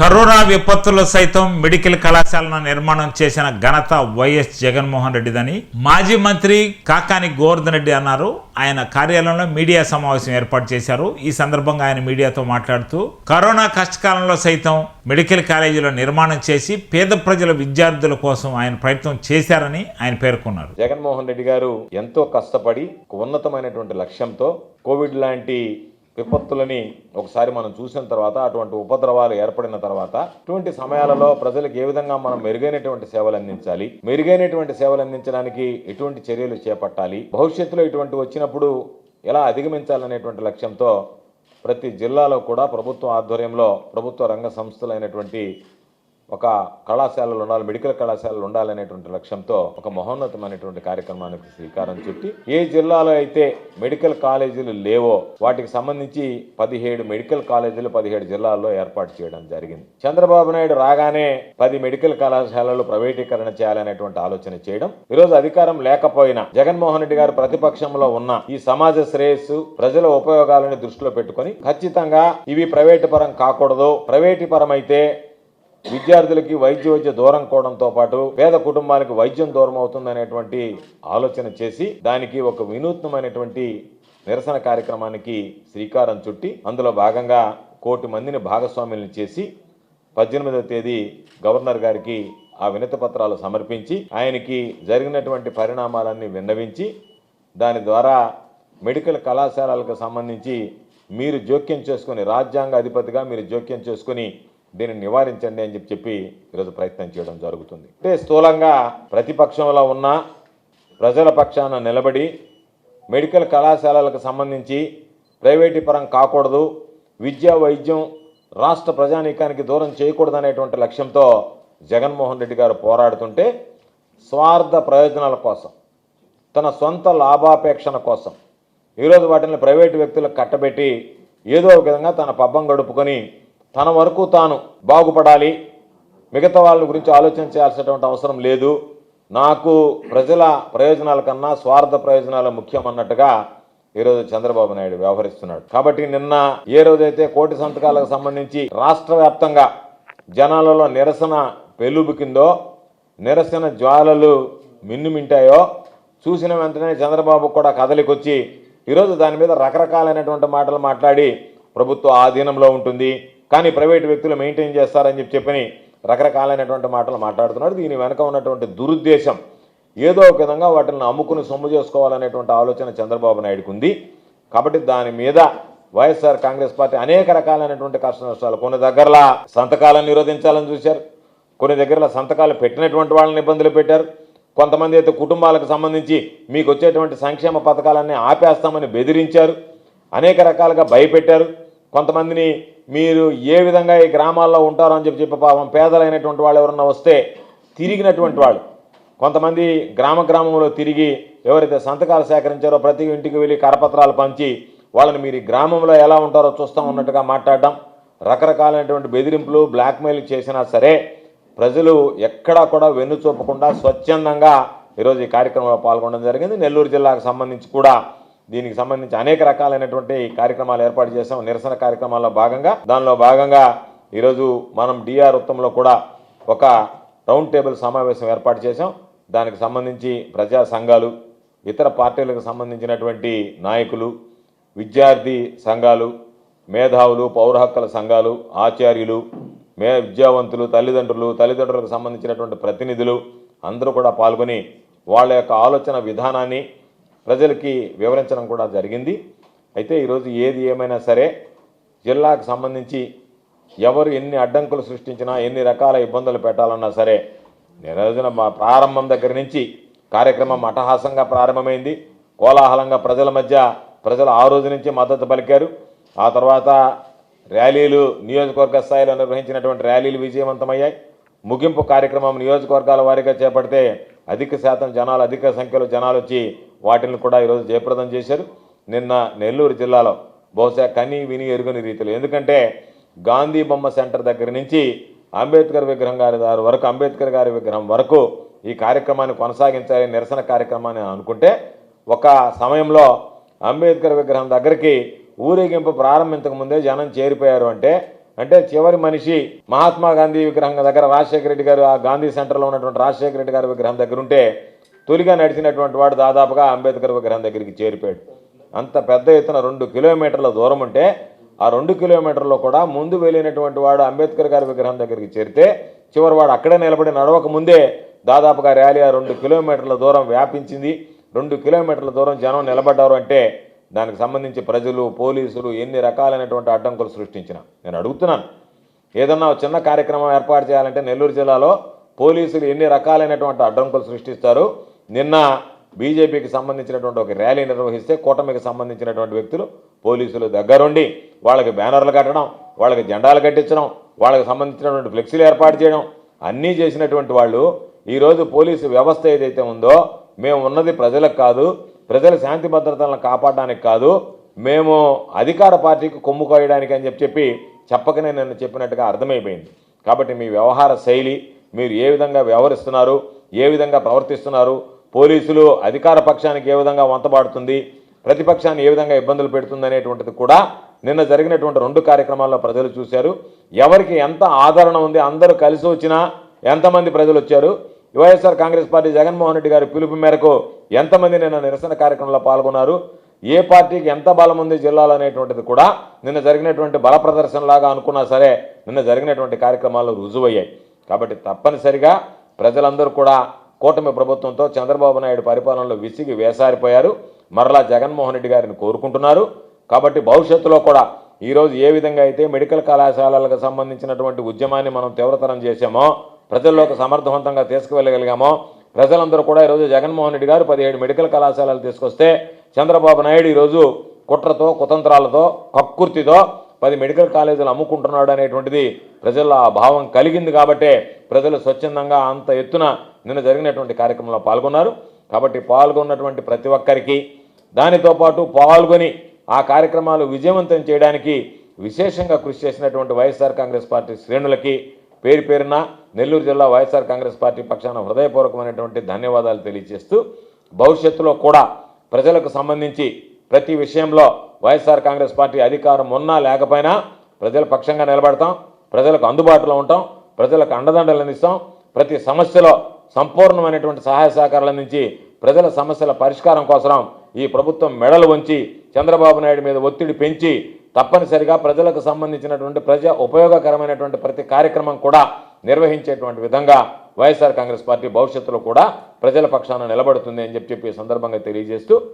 Corona విపత్తులో సైతం medical కళాశాలను నిర్మాణం చేసిన ఘనత వైఎస్ జగన్మోహన్ రెడ్డిదని మాజీ మంత్రి కాకాని గోవర్ధన్ రెడ్డి అన్నారు. ఆయన కార్యాలయంలో మీడియా సమావేశం ఏర్పాటు చేశారు. ఈ సందర్భంగా ఆయన మీడియాతో మాట్లాడుతూ కరోనా కష్టకాలంలో సైతం మెడికల్ కాలేజీలో నిర్మాణం చేసి పేద ప్రజల విద్యార్థుల కోసం ఆయన ప్రయత్నం చేశారని ఆయన పేర్కొన్నారు. జగన్మోహన్ రెడ్డి గారు ఎంతో కష్టపడి ఉన్నతమైనటువంటి లక్ష్యంతో కోవిడ్ లాంటి విపత్తులని ఒకసారి మనం చూసిన తర్వాత అటువంటి ఉపద్రవాలు ఏర్పడిన తర్వాత ఇటువంటి సమయాలలో ప్రజలకు ఏ విధంగా మనం మెరుగైనటువంటి సేవలు అందించాలి మెరుగైనటువంటి సేవలు అందించడానికి ఎటువంటి చర్యలు చేపట్టాలి భవిష్యత్తులో ఇటువంటి వచ్చినప్పుడు ఎలా అధిగమించాలనేటువంటి లక్ష్యంతో ప్రతి జిల్లాలో కూడా ప్రభుత్వ ఆధ్వర్యంలో ప్రభుత్వ రంగ సంస్థలైనటువంటి ఒక కళాశాలలు ఉండాలి మెడికల్ కళాశాలలు ఉండాలనేటువంటి లక్ష్యంతో ఒక మహోన్నతమైనటువంటి కార్యక్రమానికి శ్రీకారం చుట్టి ఏ జిల్లాలో అయితే మెడికల్ కాలేజీలు లేవో వాటికి సంబంధించి పదిహేడు మెడికల్ కాలేజీలు పదిహేడు జిల్లాల్లో ఏర్పాటు చేయడం జరిగింది. చంద్రబాబు నాయుడు రాగానే పది మెడికల్ కళాశాలలు ప్రైవేటీకరణ చేయాలనేటువంటి ఆలోచన చేయడం ఈరోజు అధికారం లేకపోయినా జగన్మోహన్ రెడ్డి గారు ప్రతిపక్షంలో ఉన్న ఈ సమాజ శ్రేయస్సు ప్రజల ఉపయోగాలను దృష్టిలో పెట్టుకొని ఖచ్చితంగా ఇవి ప్రైవేటు పరం కాకూడదు ప్రైవేటు పరం అయితే విద్యార్థులకి వైద్య వైద్య దూరం కోవడంతో పాటు పేద కుటుంబానికి వైద్యం దూరం అవుతుందనేటువంటి ఆలోచన చేసి దానికి ఒక వినూత్నమైనటువంటి నిరసన కార్యక్రమానికి శ్రీకారం చుట్టి అందులో భాగంగా కోటి మందిని భాగస్వాములను చేసి పద్దెనిమిదవ తేదీ గవర్నర్ గారికి ఆ వినతి పత్రాలు సమర్పించి ఆయనకి జరిగినటువంటి పరిణామాలన్నీ విన్నవించి దాని ద్వారా మెడికల్ కళాశాలలకు సంబంధించి మీరు జోక్యం చేసుకుని రాజ్యాంగ అధిపతిగా మీరు జోక్యం చేసుకుని దీన్ని నివారించండి అని చెప్పి చెప్పి ఈరోజు ప్రయత్నం చేయడం జరుగుతుంది. అంటే స్థూలంగా ప్రతిపక్షంలో ఉన్న ప్రజల పక్షాన నిలబడి మెడికల్ కళాశాలలకు సంబంధించి ప్రైవేటీ పరం కాకూడదు విద్యా వైద్యం రాష్ట్ర ప్రజానీకానికి దూరం చేయకూడదనేటువంటి లక్ష్యంతో జగన్మోహన్ రెడ్డి గారు పోరాడుతుంటే స్వార్థ ప్రయోజనాల కోసం తన సొంత లాభాపేక్షణ కోసం ఈరోజు వాటిని ప్రైవేటు వ్యక్తులకు కట్టబెట్టి ఏదో ఒక విధంగా తన పబ్బం గడుపుకొని తన వరకు తాను బాగుపడాలి. మిగతా వాళ్ళ గురించి ఆలోచన చేయాల్సినటువంటి అవసరం లేదు. నాకు ప్రజల ప్రయోజనాల కన్నా స్వార్థ ప్రయోజనాలు ముఖ్యం అన్నట్టుగా ఈరోజు చంద్రబాబు నాయుడు వ్యవహరిస్తున్నాడు. కాబట్టి నిన్న ఏ రోజైతే కోటి సంతకాలకు సంబంధించి రాష్ట్ర వ్యాప్తంగా జనాలలో నిరసన పెలుబుకిందో నిరసన జ్వాలలు మిన్నుమింటాయో చూసిన వెంటనే చంద్రబాబు కూడా కదలికొచ్చి ఈరోజు దాని మీద రకరకాలైనటువంటి మాటలు మాట్లాడి ప్రభుత్వ ఆధీనంలో ఉంటుంది. కానీ ప్రైవేటు వ్యక్తులు మెయింటైన్ చేస్తారని చెప్పి చెప్పని రకరకాలైనటువంటి మాటలు మాట్లాడుతున్నాడు దీని వెనక ఉన్నటువంటి దురుద్దేశం ఏదో ఒక విధంగా వాటిని అమ్ముకుని సొమ్ము చేసుకోవాలనేటువంటి ఆలోచన చంద్రబాబు నాయుడుకు ఉంది. కాబట్టి దాని మీద వైఎస్ఆర్ కాంగ్రెస్ పార్టీ అనేక రకాలైనటువంటి కష్ట నష్టాలు కొన్ని దగ్గరలా సంతకాలను నిరోధించాలని చూశారు. కొన్ని దగ్గరలో సంతకాలు పెట్టినటువంటి వాళ్ళని ఇబ్బందులు పెట్టారు. కొంతమంది అయితే కుటుంబాలకు సంబంధించి మీకు వచ్చేటువంటి సంక్షేమ పథకాలన్నీ ఆపేస్తామని బెదిరించారు. అనేక రకాలుగా భయపెట్టారు. కొంతమందిని మీరు ఏ విధంగా ఈ గ్రామాల్లో ఉంటారో అని చెప్పి చెప్పి పాపం పేదలైనటువంటి వాళ్ళు ఎవరన్నా వస్తే తిరిగినటువంటి వాళ్ళు. కొంతమంది గ్రామ గ్రామంలో తిరిగి ఎవరైతే సంతకాలు సేకరించారో ప్రతి ఇంటికి వెళ్ళి కరపత్రాలు పంచి వాళ్ళని మీరు గ్రామంలో ఎలా ఉంటారో చూస్తూ ఉన్నట్టుగా మాట్లాడడం రకరకాలైనటువంటి బెదిరింపులు బ్లాక్మెయిల్ చేసినా సరే ప్రజలు ఎక్కడా కూడా వెన్ను చూపకుండా స్వచ్ఛందంగా ఈరోజు ఈ కార్యక్రమంలో పాల్గొనడం జరిగింది. నెల్లూరు జిల్లాకు సంబంధించి కూడా దీనికి సంబంధించి అనేక రకాలైనటువంటి కార్యక్రమాలు ఏర్పాటు చేశాం. నిరసన కార్యక్రమాల్లో భాగంగా దానిలో భాగంగా ఈరోజు మనం డిఆర్ వృత్తంలో కూడా ఒక రౌండ్ టేబుల్ సమావేశం ఏర్పాటు చేశాం. దానికి సంబంధించి ప్రజా సంఘాలు ఇతర పార్టీలకు సంబంధించినటువంటి నాయకులు విద్యార్థి సంఘాలు మేధావులు పౌర హక్కుల సంఘాలు ఆచార్యులు మే విద్యావంతులు తల్లిదండ్రులు తల్లిదండ్రులకు సంబంధించినటువంటి ప్రతినిధులు అందరూ కూడా పాల్గొని వాళ్ళ యొక్క ఆలోచన విధానాన్ని ప్రజలకి వివరించడం కూడా జరిగింది. అయితే ఈరోజు ఏది ఏమైనా సరే జిల్లాకు సంబంధించి ఎవరు ఎన్ని అడ్డంకులు సృష్టించినా ఎన్ని రకాల ఇబ్బందులు పెట్టాలన్నా సరే నిరోజున మా ప్రారంభం దగ్గర నుంచి కార్యక్రమం అటహాసంగా ప్రారంభమైంది. కోలాహలంగా ప్రజల మధ్య ప్రజలు ఆ రోజు నుంచి మద్దతు పలికారు. ఆ తర్వాత ర్యాలీలు నియోజకవర్గ స్థాయిలో నిర్వహించినటువంటి ర్యాలీలు విజయవంతమయ్యాయి. ముగింపు కార్యక్రమం నియోజకవర్గాల వారీగా చేపడితే అధిక శాతం జనాలు అధిక సంఖ్యలో జనాలు వచ్చి వాటిని కూడా ఈరోజు జయప్రదం చేశారు. నిన్న నెల్లూరు జిల్లాలో బహుశా కని విని ఎరుగని రీతిలో. ఎందుకంటే గాంధీ బొమ్మ సెంటర్ దగ్గర నుంచి అంబేద్కర్ విగ్రహం గారి దారి వరకు అంబేద్కర్ గారి విగ్రహం వరకు ఈ కార్యక్రమాన్ని కొనసాగించాలి నిరసన కార్యక్రమాన్ని అనుకుంటే ఒక సమయంలో అంబేద్కర్ విగ్రహం దగ్గరికి ఊరేగింపు ప్రారంభించక ముందే జనం చేరిపోయారు అంటే అంటే చివరి మనిషి మహాత్మా గాంధీ విగ్రహం దగ్గర రాజశేఖర రెడ్డి గారు ఆ గాంధీ సెంటర్లో ఉన్నటువంటి రాజశేఖర రెడ్డి గారి విగ్రహం దగ్గర ఉంటే తొలిగా నడిచినటువంటి వాడు దాదాపుగా అంబేద్కర్ విగ్రహం దగ్గరికి చేరిపోయాడు. అంత పెద్ద ఎత్తున రెండు కిలోమీటర్ల దూరం ఉంటే ఆ రెండు కిలోమీటర్లో కూడా ముందు వెళ్ళినటువంటి వాడు అంబేద్కర్ గారి విగ్రహం దగ్గరికి చేరితే చివరి వాడు అక్కడే నిలబడి నడవక ముందే దాదాపుగా ర్యాలీ ఆ రెండు కిలోమీటర్ల దూరం వ్యాపించింది. రెండు కిలోమీటర్ల దూరం జనం నిలబడ్డారు అంటే దానికి సంబంధించి ప్రజలు పోలీసులు ఎన్ని రకాలైనటువంటి అడ్డంకులు సృష్టించిన. నేను అడుగుతున్నాను. ఏదన్నా చిన్న కార్యక్రమం ఏర్పాటు చేయాలంటే నెల్లూరు జిల్లాలో పోలీసులు ఎన్ని రకాలైనటువంటి అడ్డంకులు సృష్టిస్తారు? నిన్న బీజేపీకి సంబంధించినటువంటి ఒక ర్యాలీ నిర్వహిస్తే కూటమికి సంబంధించినటువంటి వ్యక్తులు పోలీసులు దగ్గరుండి వాళ్ళకి బ్యానర్లు కట్టడం వాళ్ళకి జెండాలు కట్టించడం వాళ్ళకి సంబంధించినటువంటి ఫ్లెక్సీలు ఏర్పాటు చేయడం అన్నీ చేసినటువంటి వాళ్ళు ఈరోజు పోలీసు వ్యవస్థ ఏదైతే ఉందో మేము ఉన్నది ప్రజలకు కాదు ప్రజల శాంతి భద్రతలను కాపాడడానికి కాదు మేము అధికార పార్టీకి కొమ్ము కోయడానికి అని చెప్పి చెప్పి చెప్పకనే నేను చెప్పినట్టుగా అర్థమైపోయింది. కాబట్టి మీ వ్యవహార శైలి మీరు ఏ విధంగా వ్యవహరిస్తున్నారు ఏ విధంగా ప్రవర్తిస్తున్నారు పోలీసులు అధికార పక్షానికి ఏ విధంగా వంతబాడుతుంది ప్రతిపక్షాన్ని ఏ విధంగా ఇబ్బందులు పెడుతుంది అనేటువంటిది కూడా నిన్న జరిగినటువంటి రెండు కార్యక్రమాల్లో ప్రజలు చూశారు. ఎవరికి ఎంత ఆదరణ ఉంది అందరూ కలిసి వచ్చినా ఎంతమంది ప్రజలు వచ్చారు? వైఎస్ఆర్ కాంగ్రెస్ పార్టీ జగన్మోహన్ రెడ్డి గారి పిలుపు మేరకు ఎంతమంది నిన్న నిరసన కార్యక్రమంలో పాల్గొన్నారు? ఏ పార్టీకి ఎంత బలం ఉంది జిల్లాలో అనేటువంటిది కూడా నిన్న జరిగినటువంటి బల ప్రదర్శనలాగా అనుకున్నా సరే నిన్న జరిగినటువంటి కార్యక్రమాలు రుజువయ్యాయి. కాబట్టి తప్పనిసరిగా ప్రజలందరూ కూడా కూటమి ప్రభుత్వంతో చంద్రబాబు నాయుడు పరిపాలనలో విసిగి వేసారిపోయారు. మరలా జగన్మోహన్ రెడ్డి గారిని కోరుకుంటున్నారు. కాబట్టి భవిష్యత్తులో కూడా ఈరోజు ఏ విధంగా అయితే మెడికల్ కళాశాలలకు సంబంధించినటువంటి ఉద్యమాన్ని మనం తీవ్రతరం చేశామో ప్రజల్లోకి సమర్థవంతంగా తీసుకువెళ్ళగలిగామో ప్రజలందరూ కూడా ఈరోజు జగన్మోహన్ రెడ్డి గారు పదిహేడు మెడికల్ కళాశాలలు తీసుకొస్తే చంద్రబాబు నాయుడు ఈరోజు కుట్రతో కుతంత్రాలతో కక్కుర్తితో పది మెడికల్ కాలేజీలు అమ్ముకుంటున్నాడు అనేటువంటిది ప్రజల్లో ఆ భావం కలిగింది. కాబట్టే ప్రజలు స్వచ్ఛందంగా అంత ఎత్తున నిన్న జరిగినటువంటి కార్యక్రమంలో పాల్గొన్నారు. కాబట్టి పాల్గొన్నటువంటి ప్రతి ఒక్కరికి దానితో పాటు పాల్గొని ఆ కార్యక్రమాలు విజయవంతం చేయడానికి విశేషంగా కృషి చేసినటువంటి వైఎస్ఆర్ కాంగ్రెస్ పార్టీ శ్రేణులకి పేరు పేరున నెల్లూరు జిల్లా వైఎస్ఆర్ కాంగ్రెస్ పార్టీ పక్షాన హృదయపూర్వకమైనటువంటి ధన్యవాదాలు తెలియజేస్తూ భవిష్యత్తులో కూడా ప్రజలకు సంబంధించి ప్రతి విషయంలో వైఎస్ఆర్ కాంగ్రెస్ పార్టీ అధికారం ఉన్నా లేకపోయినా ప్రజల పక్షంగా నిలబడతాం ప్రజలకు అందుబాటులో ఉంటాం ప్రజలకు అండదండలు అందిస్తాం. ప్రతి సమస్యలో సంపూర్ణమైనటువంటి సహాయ సహకారాలు అందించి ప్రజల సమస్యల పరిష్కారం కోసం ఈ ప్రభుత్వం మెడలు వంచి చంద్రబాబు నాయుడు మీద ఒత్తిడి పెంచి తప్పనిసరిగా ప్రజలకు సంబంధించినటువంటి ప్రజా ఉపయోగకరమైనటువంటి ప్రతి కార్యక్రమం కూడా నిర్వహించేటువంటి విధంగా వైఎస్ఆర్ కాంగ్రెస్ పార్టీ భవిష్యత్తులో కూడా ప్రజల పక్షాన నిలబడుతుంది అని చెప్పి చెప్పి సందర్భంగా తెలియజేస్తూ